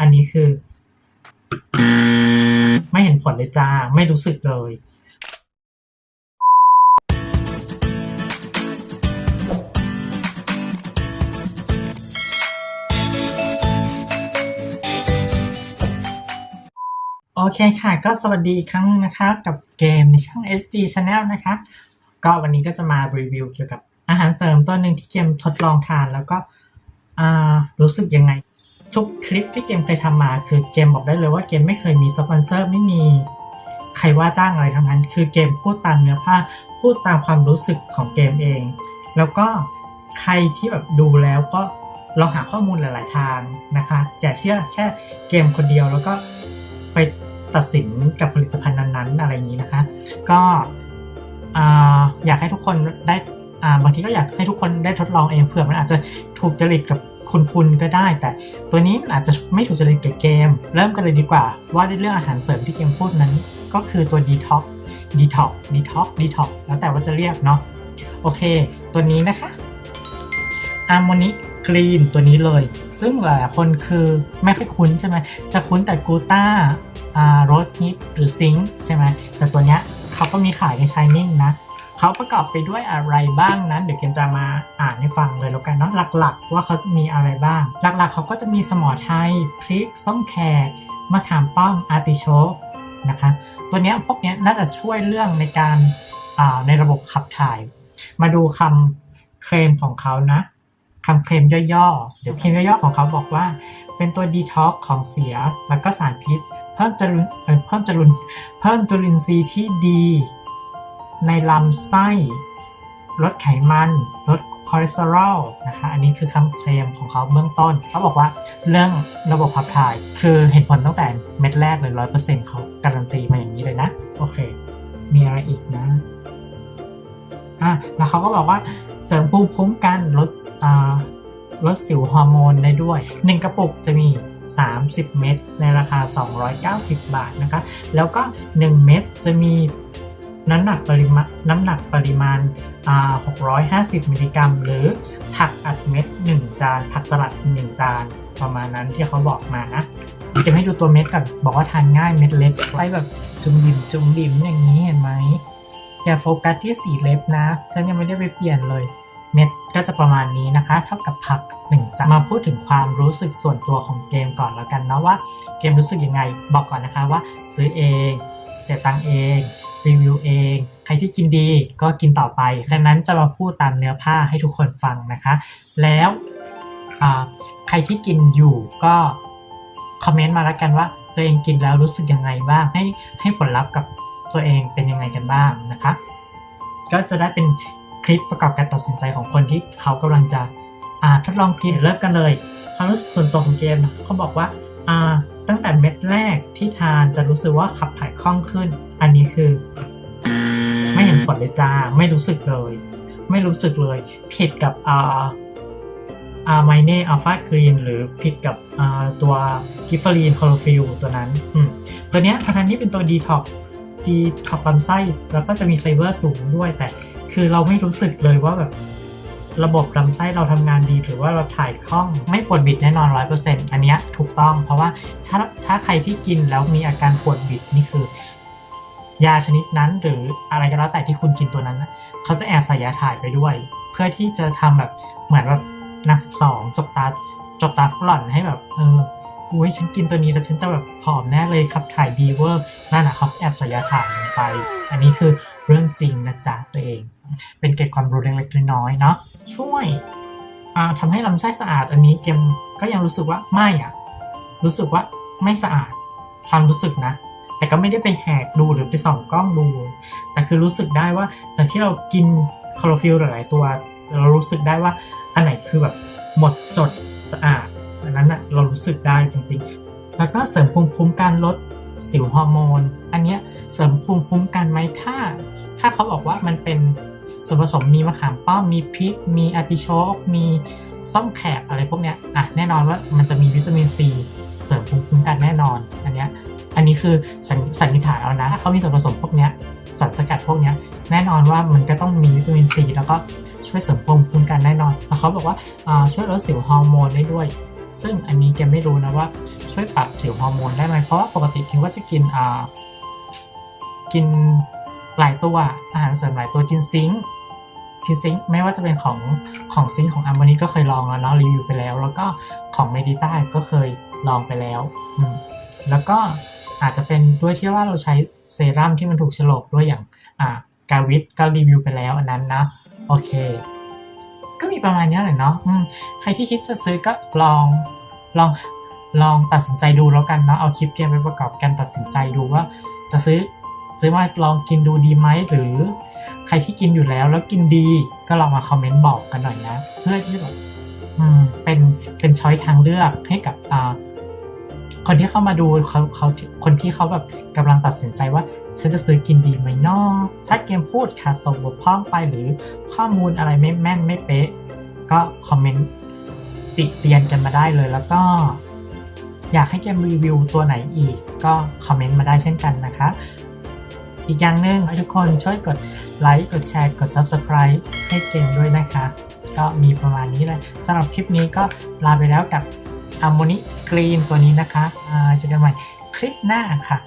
อันนี้คือ ไม่เห็นผลเลยจ้า ไม่รู้สึกเลย โอเคค่ะ ก็สวัสดีอีกครั้งนะคะ กับเกมในช่อง SD Channel นะคะ ก็วันนี้ก็จะมารีวิวเกี่ยวกับอาหารเสริมตัวหนึ่งที่เกมทดลองทานแล้วก็รู้สึกยังไง ทุกคลิปที่เกมเคยทำมา คือเกมบอกได้เลยว่าเกมไม่เคยมีสปอนเซอร์ไม่มีใครว่าจ้างอะไรทั้งนั้น คือเกมพูดตามเนื้อผ้าพูดตามความรู้สึกของเกมเอง แล้วก็ใครที่แบบดูแล้วก็ลองหาข้อมูลหลาย ๆ ทางนะคะอย่าเชื่อแค่เกมคนเดียวแล้วก็ไปตัดสินกับผลิตภัณฑ์นั้น ๆ อะไรอย่างนี้นะคะ ก็อ่าอยากให้ทุกคนได้บางทีก็อยากให้ทุกคนได้ทดลองเองเผื่อมันอาจจะถูกจริตกับ คุณคุณก็ได้ แต่ตัวนี้มันอาจจะไม่ถูกจริตกับเกม เริ่มกันเลยดีกว่า ว่าเรื่องอาหารเสริมที่เกมพูดนั้น ก็คือตัว Detox Detox Detox Detox แล้วแต่ว่าจะเรียกเนาะโอเค ตัวนี้นะคะอาร์โมนิกรีนตัวนี้เลย ซึ่งหลายคนคือไม่ค่อยคุ้นใช่ไหมจะคุ้นแต่กูต้าอ่าโรสฮิปหรือซิงค์ใช่ไหมแต่ตัวเนี้ยเขาก็มีขายในชายนิ่งนะ เขาประกอบไปด้วยอะไรบ้างนั้น เดี๋ยวเกมจะมาอ่านให้ฟังเลยแล้วกันเนาะหลัก ๆ ว่าเขามีอะไรบ้าง หลัก ๆ เขาก็จะมีสมอไทยพริกส้มแขกมะขามป้อมอาร์ติโชกนะคะตัวเนี้ยพวกเนี้ยน่าจะช่วยเรื่องในการาในระบบขับถ่าย มาดูคำเคลมของเขานะคำเคลมย่อๆ เดี๋ยวเคลมย่อๆของเขาบอกว่า เป็นตัวดีท็อกของเสียแล้วก็สารพิษ เพิ่มจรุนเอ่อเพิ่มจรุนเพิ่มจุลินทรีย์ที่ดี ในลำไส้ ลดไขมัน ลดคอเลสเตอรอลนะคะอันนี้คือคำเคลมของเขาเบื้องต้น เขาบอกว่าเรื่องระบบขับถ่าย คือเห็นผลตั้งแต่เม็ดแรกเลยร้อยเปอร์เซ็นต์เขาการันตีมาอย่างนี้เลยนะ โอเค มีอะไรอีกนะอะแล้วเขาก็บอกว่าเสริมภูมิคุ้มกันลดอ่าลดสิวฮอร์โมนได้ด้วย 1 กระปุกจะมี 30 เม็ดในราคา 290 บาทนะคะ แล้วก็ 1 เม็ดจะมี น้ำหนักปริมาณน้ำหนักปริมาณอ่า650 มิลลิกรัม หรือผักอัดเม็ด 1 จาน ผักสลัด 1 จาน ประมาณนั้นที่เขาบอกมานะจะให้ดูตัวเม็ดก่อนบอกว่าทานง่ายเม็ดเล็กไส้แบบจุ่มบิ่มจุ่มบิ่มอย่างนี้เห็นไหมอย่าโฟกัสที่สีเล็บนะ ฉันยังไม่ได้ไปเปลี่ยนเลย เม็ดก็จะประมาณนี้นะคะ เท่ากับผักหนึ่งจานมาพูดถึงความรู้สึกส่วนตัวของเกมก่อนแล้วกันนะว่าเกมรู้สึกยังไงบอกก่อนนะคะว่า ซื้อเอง เสียตังเอง รีวิวเอง ใครที่กินดีก็กินต่อไปดังนั้นจะมาพูดตามเนื้อผ้าให้ทุกคนฟังนะคะ แล้วใครที่กินอยู่ก็คอมเมนต์มาแล้วกันว่า ตัวเองกินแล้วรู้สึกยังไงบ้างให้ให้ผลลัพธ์กับตัวเองเป็นยังไงกันบ้างนะคะ ก็จะได้เป็นคลิปประกอบการตัดสินใจของคนที่เขากำลังจะทดลองกินเริ่มกันเลย ความรู้สึกส่วนตัวของเกมนะเขาบอกว่าอ่า ตั้งแต่เม็ดแรกที่ทานจะรู้สึกว่าขับถ่ายคล่องขึ้น อันนี้คือ ไม่เห็นผลเลยจ้า ไม่รู้สึกเลย ไม่รู้สึกเลย ผิดกับอ่าอาไมเน่อัลฟาครีนหรือผิดกับตัวกิฟฟอรีนคลอโรฟิลตัวนั้น ตัวเนี้ยทางนี้เป็นตัวดีท็อกดีท็อกลำไส้ แล้วก็จะมีไฟเบอร์สูงด้วยแต่คือเราไม่รู้สึกเลยว่าแบบ ระบบลำไส้เราทำงานดีหรือว่าเราถ่ายคล่องไม่ปวดบิดแน่นอน100%อันเซ็นต์อันนี้ถูกต้องเพราะว่าถ้าถ้าใครที่กินแล้วมีอาการปวดบิดนี่คือ ยาชนิดนั้นหรืออะไรก็แล้วแต่ที่คุณกินตัวนั้นเขาจะแอบใส่ยาถ่ายไปด้วย เพื่อที่จะทำแบบเหมือนแบบนางสิบสองจบตาจบตาหล่อนให้แบบเอออุ้ยฉันกินตัวนี้แล้วฉันจะแบบผอมแน่เลยขับถ่ายดีเวอร์นั่นน่ะเขาแอบใส่ยาถ่ายลงไป อันนี้คือ เรื่องจริงนะจ๊ะตัวเอง เป็นเกร็ดความรู้เล็กๆน้อยๆเนาะช่วยอ่าทำให้ลำไส้สะอาดอันนี้เกมก็ยังรู้สึกว่าไม่อะรู้สึกว่าไม่สะอาดความรู้สึกนะ แต่ก็ไม่ได้ไปแหกดูหรือไปส่องกล้องดู แต่คือรู้สึกได้ว่าจากที่เรากินคลอโรฟิลหลายๆตัว เรารู้สึกได้ว่าอันไหนคือแบบหมดจดสะอาดอันนั้นนะเรารู้สึกได้จริงๆ แล้วก็เสริมภูมิคุ้มกันลดสิวฮอร์โมน อันเนี้ยเสริมภูมิคุ้มกันไหมถ้า ถ้าเขาบอกว่ามันเป็นส่วนผสมมีมะขามป้อมมีพริก มีอาร์ติโชกมีส้มแขกอะไรพวกเนี้ยอะแน่นอนว่ามันจะมีวิตามินซีเสริมภูมิคุ้มกันแน่นอนอันเนี้ยอันนี้คือสันสันนิษฐานเอานะถ้าเขามีส่วนผสมพวกเนี้ยสารสกัดพวกเนี้ยแน่นอนว่ามันก็ต้องมีวิตามินซีแล้วก็ช่วยเสริมภูมิคุ้มกันแน่นอนแล้วเขาบอกว่าช่วยลดสิวฮอร์โมนได้ด้วย ซึ่งอันนี้แกไม่รู้นะว่าช่วยปรับสิวฮอร์โมนได้ไหมเพราะว่าปกติคิมก็จะกินอ่ากิน หลายตัวอาหารเสริมหลายตัวกินซิงค์กินซิงค์ไม่ว่าจะเป็นของของซิงค์ของอัมบานี้ก็เคยลองแล้วเนาะรีวิวไปแล้ว แล้วก็ของเมดิต้าก็เคยลองไปแล้วอืแล้วก็อาจจะเป็นด้วยที่ว่าเราใช้เซรั่มที่มันถูกฉลกด้วยอย่างอ่ากาวิทก็รีวิวไปแล้วอันนั้นนะโอเค ก็มีประมาณนี้แหละเนาะใครที่คิดจะซื้อก็ลองลองลองตัดสินใจดูแล้วกันเนาะเอาคลิปเกมไปประกอบกันตัดสินใจดูว่าจะซื้อ ซื้อมาลองกินดูดีไหมหรือใครที่กินอยู่แล้วแล้วกินดีก็ลองมาคอมเมนต์บอกกันหน่อยนะ เพื่อที่แบบเป็นเป็นช้อยทางเลือกให้กับคนที่เข้ามาดูเขาเขาคนที่เขาแบบกำลังตัดสินใจว่าฉันจะซื้อกินดีไหมนอถ้าเกมพูดขาดตกบกพร่องไปหรือข้อมูลอะไรไม่แม่นไม่เป๊ะ ก็คอมเมนต์ติเตียนกันมาได้เลยแล้วก็ อยากให้เกมรีวิวตัวไหนอีก ก็คอมเมนต์มาได้เช่นกันนะคะ อีกอย่างหนึ่งให้ทุกคนช่วยกดไลค์กดแชร์กด Subscribe ให้เก่งด้วยนะคะ ก็มีประมาณนี้เลยสำหรับคลิปนี้ก็ลาไปแล้วกับ a m m o n i Green ตัวนี้นะคะเจอกันใหม่คลิปหน้าค่ะ